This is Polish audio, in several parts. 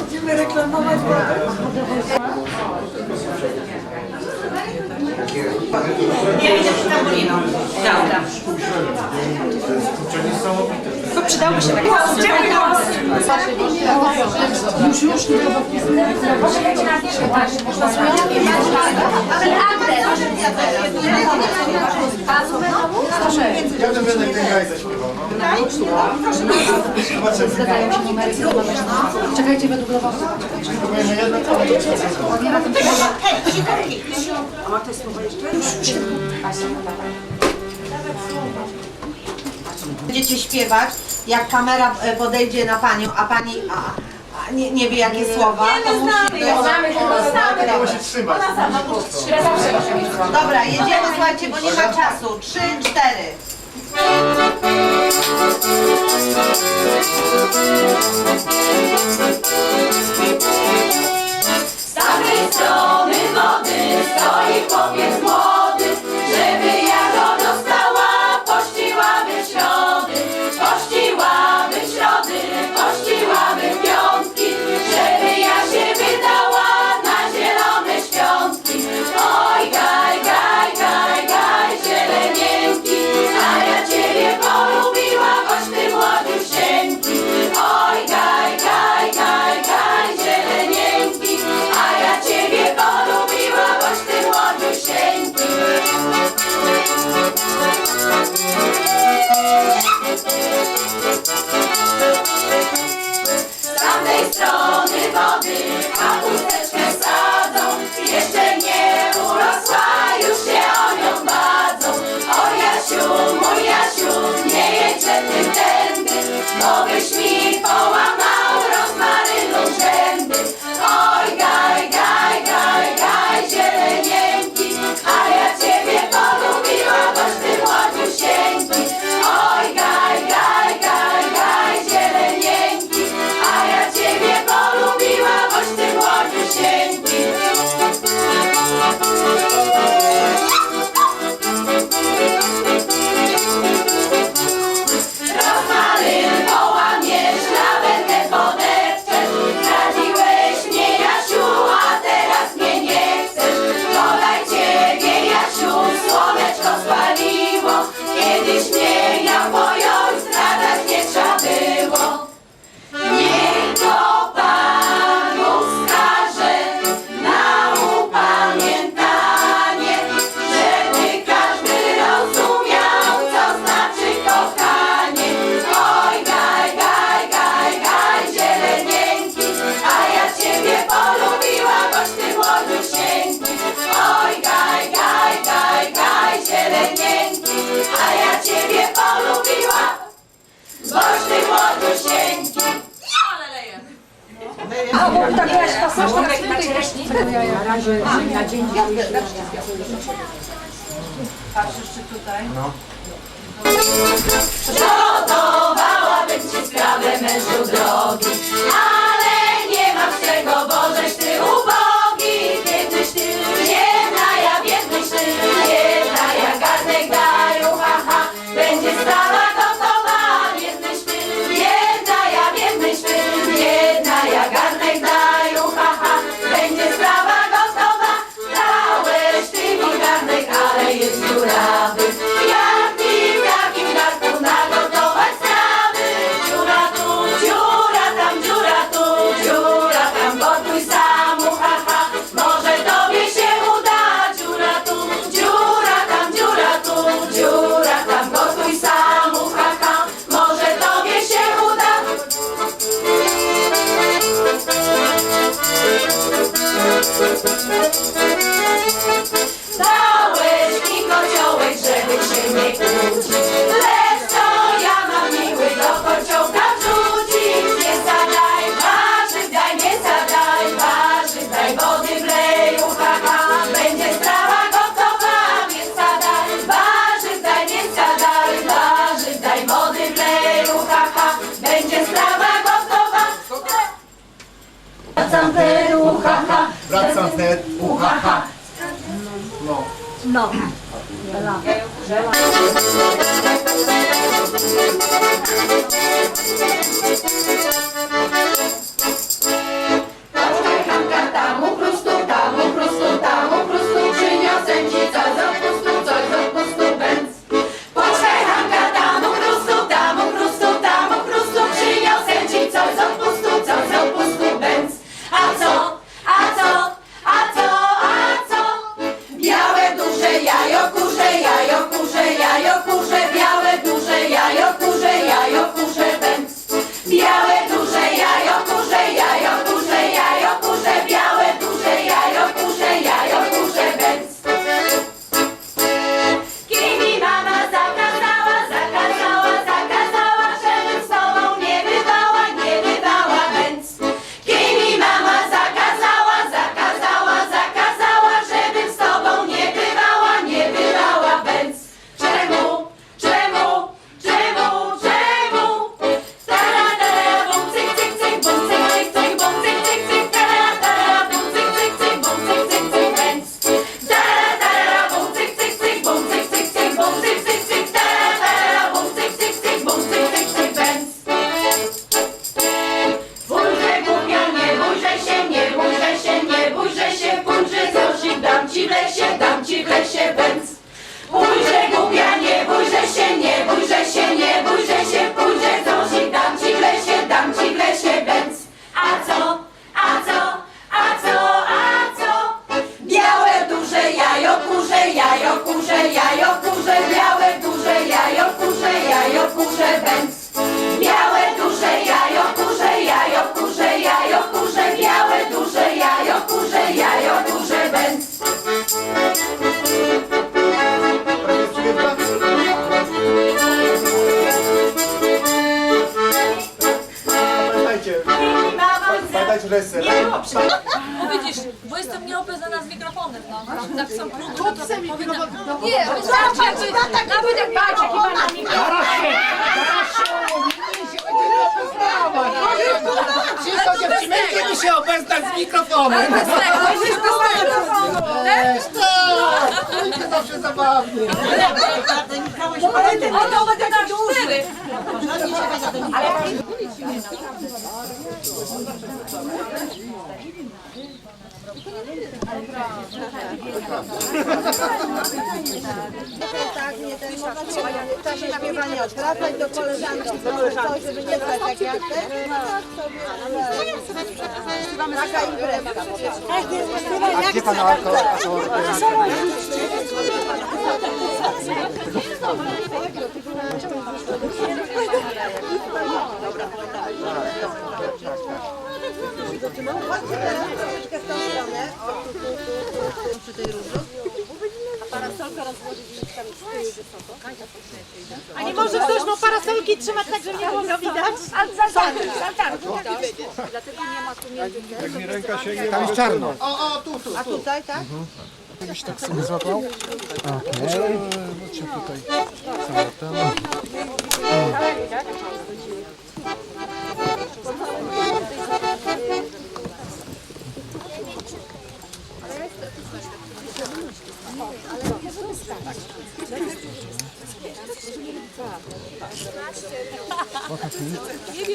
Będziemy reklamować Ja idę przed tabuliną. Tak, tak. To jest kurczę niesamowite. Tylko przydałby się taki Już, Czekajcie według lowosu. A ma te słowa jeszcze? Już, już. Będziecie śpiewać, jak kamera e, podejdzie na panią, a pani a, a nie, nie wie jakie słowa, nie, to musi być... Znamy, tylko znamy. Ona musi trzymać. Musi trzymać. Dobra, jedziemy, słuchajcie, bo nie ma czasu. Trzy, cztery. Z każdej strony wody stoi chłopiec młody. A bo tak miałaś pasaż, tak jak na czereśni? Na razie na dzień Patrzysz czy tutaj? No. Przygotowałabym ci sprawę mężu drogi, ale nie masz tego, bożeś ty ubogi. Rap sans tête ou ha ha. Non. Non. Voilà. Je O, to będzie na cztery. Tak, nie ten w czasie śpiewania odwracać do koleżanki, coś, żeby nie stać jak ja chcę. Taka imprezka. A gdzie pan alkohol? Chodźcie teraz troszeczkę w tą stronę. O, tu, tu, tu, tu, przy tej róży. A nie może ktoś no parasolki trzymać tak, żeby nie było widać? Tam jest czarno. O, o, tu, tu. A tutaj, tak? Jakbyś tak sobie złapał? Okej. Czy tutaj samolotem?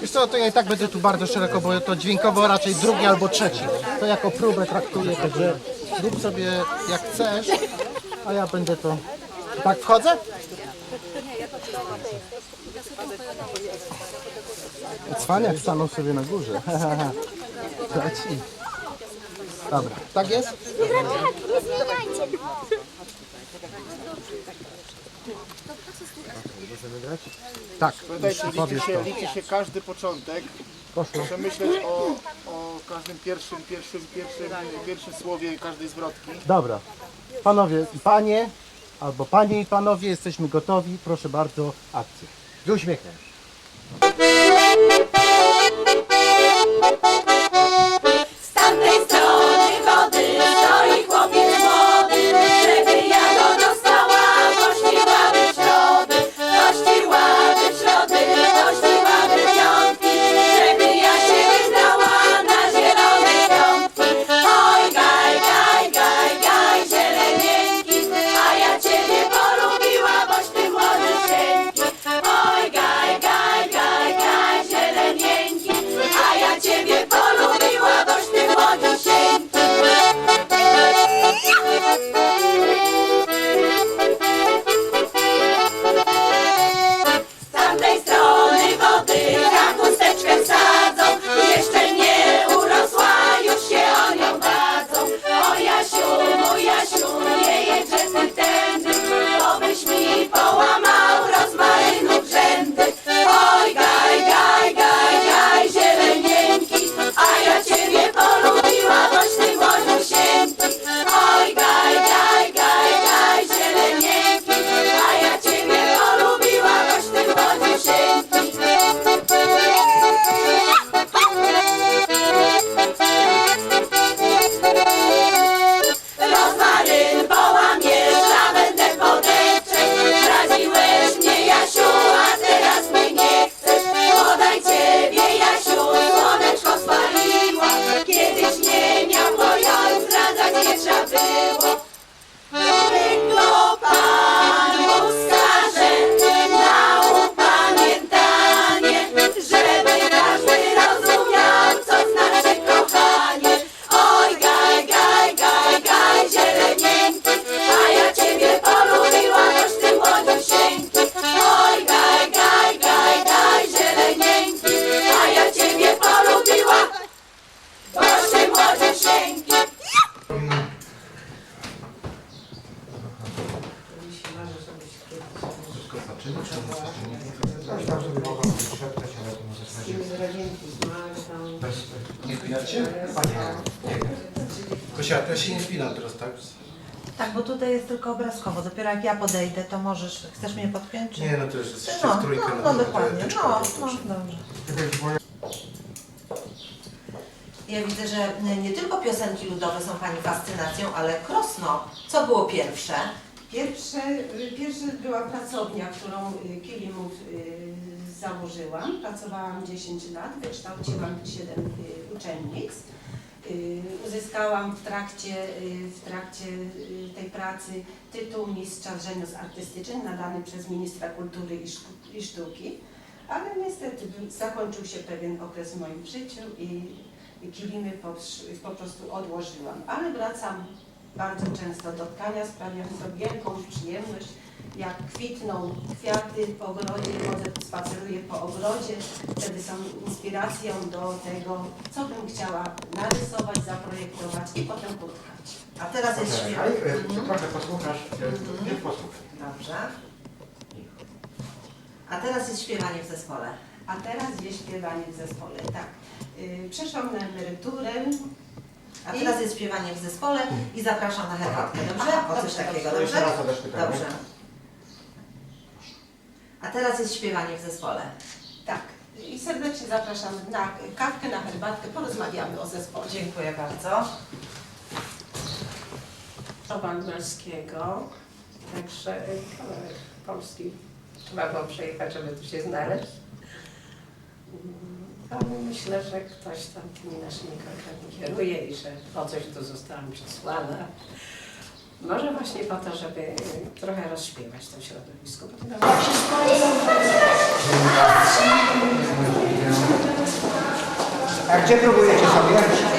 Wiesz co, to ja i tak będę tu bardzo szeroko, bo to dźwiękowo raczej drugi albo trzeci. To jako próbę traktuję, także rób sobie jak chcesz, a ja będę to... Tak wchodzę? Cwaniak stanął sobie na górze. Leci. Dobra, tak jest? Tak, Pamiętajcie, liczy powiesz się, to. liczy się każdy początek. Poszło. Przemyśleć o, o każdym pierwszym, pierwszym, pierwszym, pierwszym słowie każdej zwrotki. Dobra. Panowie panie, albo panie i panowie, jesteśmy gotowi. Proszę bardzo, akcja. Z uśmiechem. Było. Dopiero jak ja podejdę, to możesz. Chcesz mnie podpiąć? Czy... Nie, no to już jesteście no, w trójkę. no, no to dokładnie. tyczkowo, No, no, już. dobrze. Ja widzę, że nie tylko piosenki ludowe są Pani fascynacją, ale Krosno. Co było pierwsze? Pierwsze, pierwsze była pracownia, którą y, Kilimów y, założyłam. Pracowałam 10 lat, wykształciłam 7 y, uczennic. Y, Uzyskałam w trakcie, y, w trakcie y, tej pracy tytuł mistrza rzemiosł artystycznych nadany przez ministra kultury i sztuki. Ale niestety zakończył się pewien okres w moim życiu i kilimy po, po prostu odłożyłam. Ale wracam bardzo często do tkania, sprawia mi to wielką przyjemność. Jak kwitną kwiaty w ogrodzie, chodzę, spaceruję po ogrodzie, wtedy są inspiracją do tego, co bym chciała narysować, zaprojektować i potem utkać. A teraz jest śpiewanie. Trochę posłuchasz, nie posłuchaj. Dobrze. A teraz jest śpiewanie w zespole. A teraz jest śpiewanie w zespole. Tak, yy, przeszłam na emeryturę. A teraz jest śpiewanie w zespole i zapraszam na herbatkę, dobrze? Aha, O coś dobrze, takiego, dobrze? Dobrze. A teraz jest śpiewanie w zespole. Tak. I serdecznie zapraszam na kawkę, na herbatkę, porozmawiamy o zespole. Dziękuję bardzo. Obandelskiego, także y, kawałek Polski trzeba było przejechać, żeby tu się znaleźć. Mm, Ale myślę, że ktoś tam tymi naszymi krokami kieruje i że po coś tu zostałam przesłana. Może właśnie po to, żeby trochę rozśpiewać to środowisko. Bo to nawet A gdzie próbujecie sobie?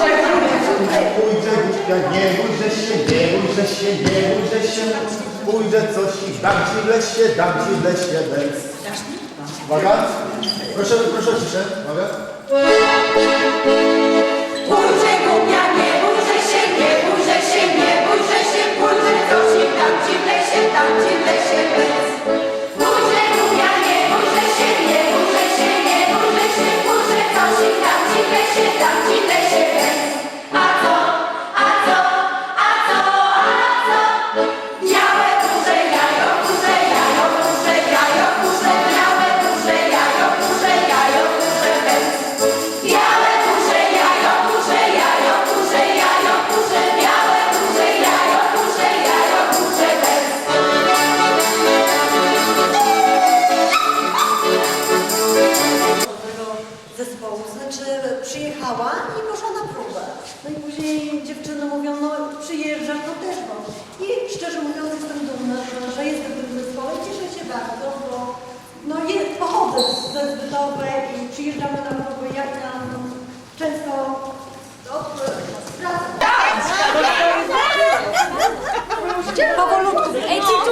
Pójdzie, ja nie bójże się, nie bójże się, nie bójże się. Pójdzie coś i dam ci w lesie, dam ci w lesie bez. Uwaga. Proszę, proszę o ciszę. Uwaga. Bójże głupia, nie bójże się, nie bójże się, nie bójże się, bójże coś i dam ci w lesie, dam ci w lesie bez.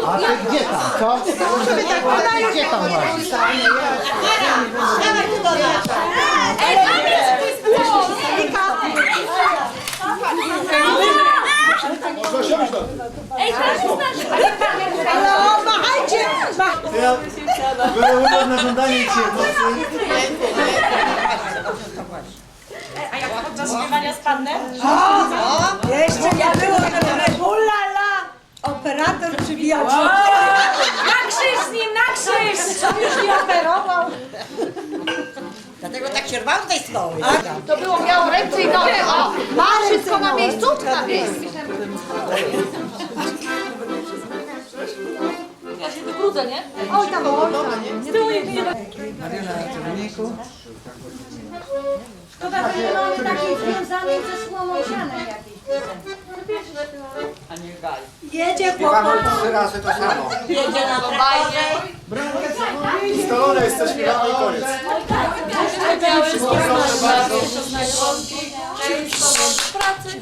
A ty gdzie tam, co? A ty gdzie tam masz? ej. Ale machajcie! Było na żądanie cię, mocy. Jeszcze nie było, żeby ulala! Operator przybijał się. Na krzyż z nim, na krzyż. Co już nie operował? Dlatego tak się rwał z tej szkoły. To było, miało ręce i nogi. O, ma wszystko na miejscu? Na miejscu. Ja się wybrudzę, nie? Oj tam, oj tam. Z tyłu nikt nie Szkoda, że nie mamy takiej związanej ze słoną sianem jakiejś. Jedzie Śpiewamy chłopak. trzy razy to samo. jedzie na bajnie. Ustalone jest to śpiewamy i koniec. Proszę bardzo. pracy.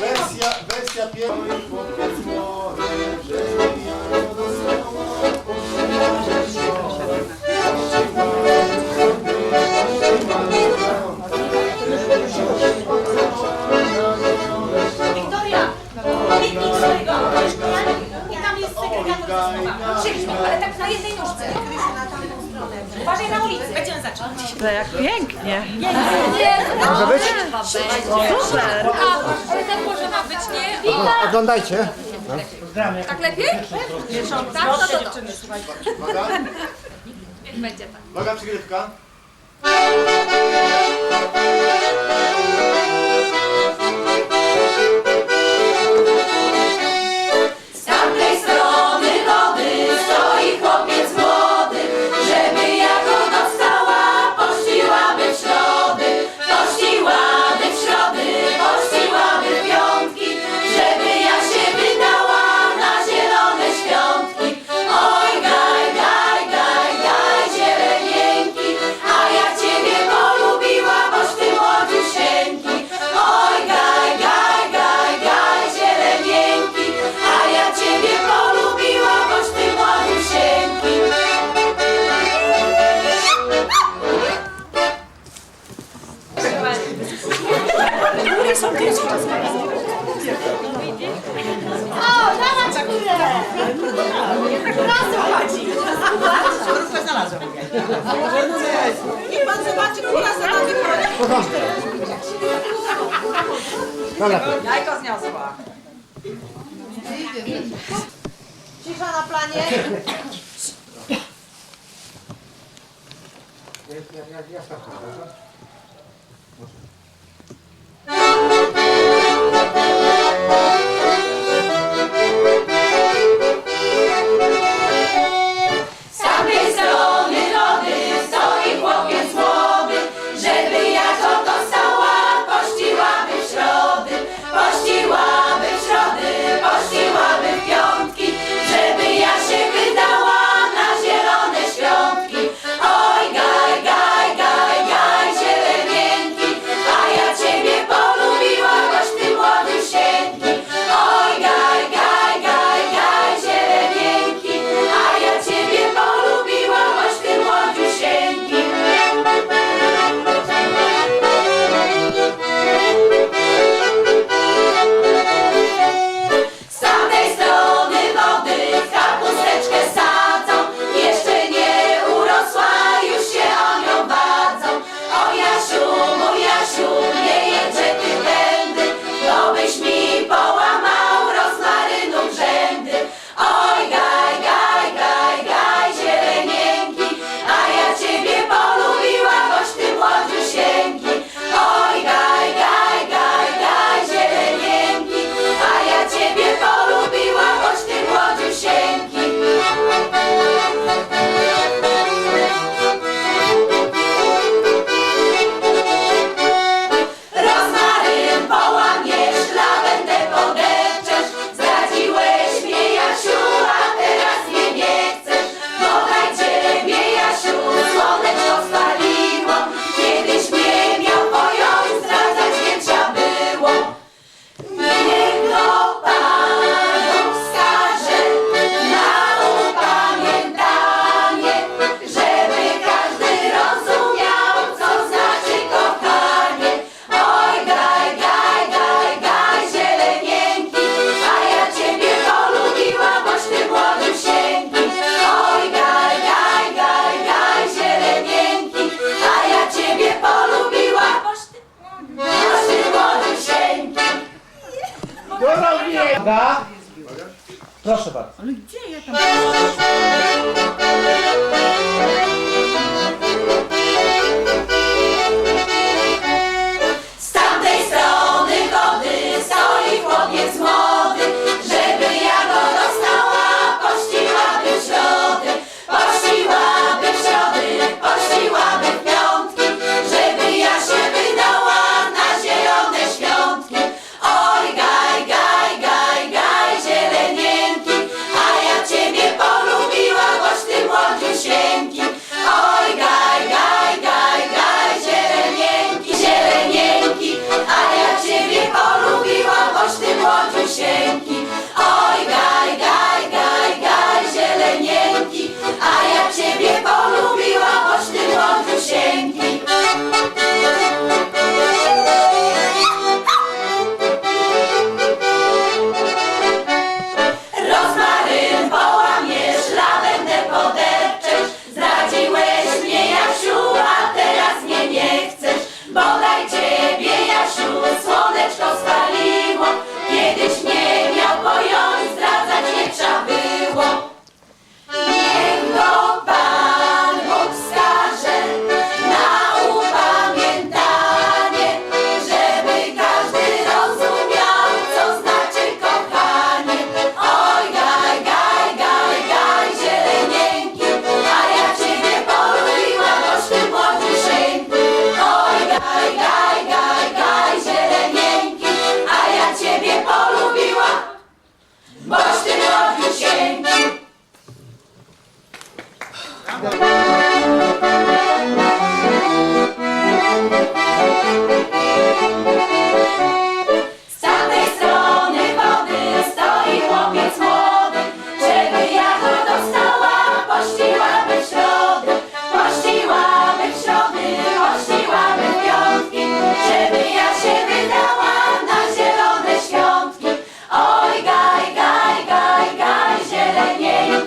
Wersja, wersja pierwsza. Chłopiec młody, przewijano do ale tak na jednej nóżce. Uważaj na ulicy. Będziemy zaczynać. Może być? Super. A, ale tak może ma być, nie? Oglądajcie. Tak lepiej? Tak, no to to. Uwaga, Niech będzie tak. uwaga, przygrywka. Cisza na planie.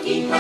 zielenieńki, a